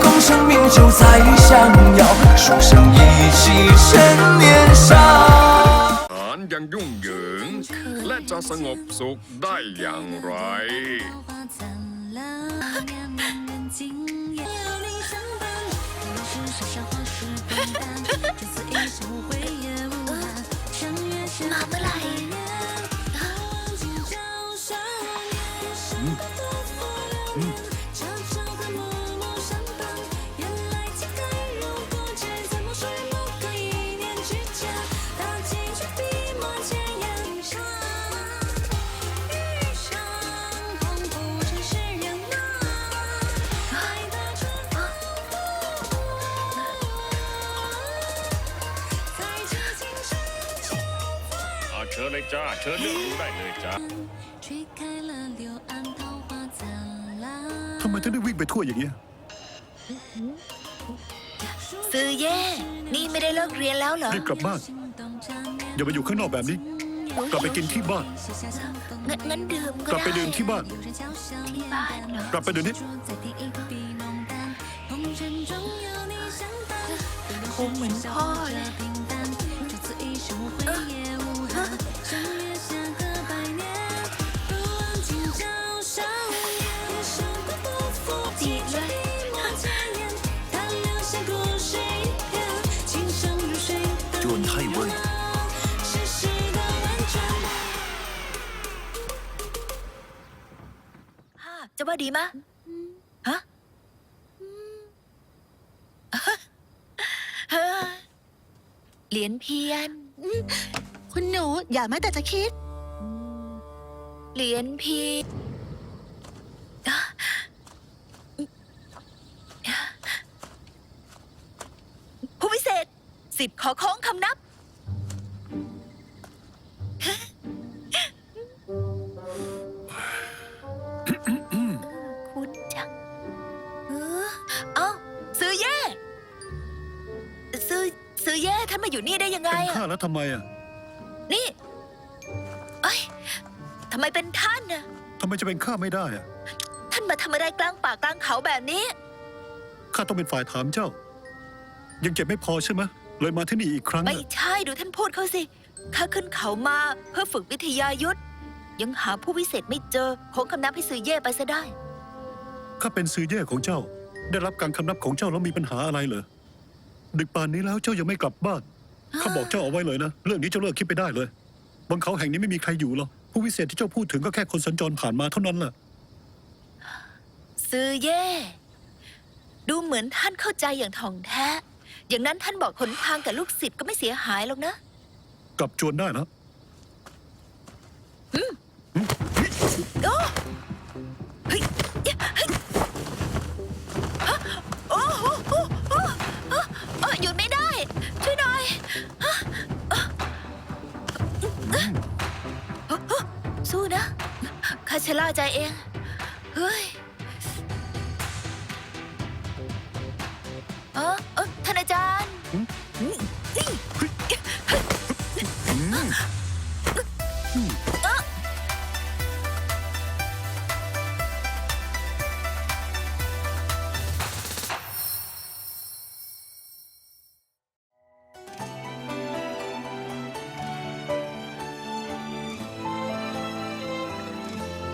空生命就在相邀，书生意气趁年少。 ฐานยังยุ่งเหยิง และจะสงบสุขได้อย่างไร 花灿 เชิญเลยจ้า เชิญเลือกดูได้เลยจ้า 吹开了柳岸桃花灿烂。 ทำไมถึงได้วิ่งไปทั่วอย่างเงี้ย ซือเย่ นี่ไม่ได้เลิกเรียนแล้วเหรอ รีบกลับบ้าน อย่ามาอยู่ข้างนอกแบบนี้ กลับไปกินที่บ้าน งั้นงั้นดื่มก็ กลับไป ได้ ดื่มที่บ้าน ที่บ้านเหรอ กลับไปเดี๋ยวนี้ คงเหมือนพ่อเลย ว่าดีมะฮะเฮ้อเหรียญเพียน คุณหนูอย่าแม้แต่จะคิด เหรียญพีผู้พิเศษ สิทธิ์ขอค้องคำนับ อยู่นี่ได้ยังไงเป็นอะข้าแล้วทำไมอะนี่เอ้ยทำไมเป็นท่านน่ะทำไมจะเป็นข้าไม่ได้อะท่านมาทำอะไรกลางป่ากลางเขาแบบนี้ ข้าต้องเป็นฝ่ายถามเจ้า ยังเจ็บไม่พอใช่ไหมเลยมาที่นี่อีกครั้งไม่อะใช่ดูท่านพูดเขาสิข้าขึ้นเขามาเพื่อฝึกวิทยายุทธยังหาผู้วิเศษไม่เจอคงคำนับให้ซื้อเย่ไปซะได้ ข้าเป็นซื้อแย่ของเจ้า ได้รับการคำนับของเจ้าแล้วมีปัญหาอะไรเหรอดึกป่านนี้แล้วเจ้ายังไม่กลับบ้าน ข้าบอกเจ้าเอาไว้เลยนะ เรื่องนี้เจ้าเลิกคิดไปได้เลย บนเขาแห่งนี้ไม่มีใครอยู่หรอกผู้วิเศษที่เจ้าพูดถึงก็แค่คนสัญจรผ่านมาเท่านั้นแหละซื้อเย่ ดูเหมือนท่านเข้าใจอย่างถ่องแท้ อย่างนั้นท่านบอกหนทางกับลูกศิษย์ก็ไม่เสียหายหรอกนะ กลับจวนได้นะ โอ้ ล่าใจเอง เฮ้ยเอออท่านอาจารย์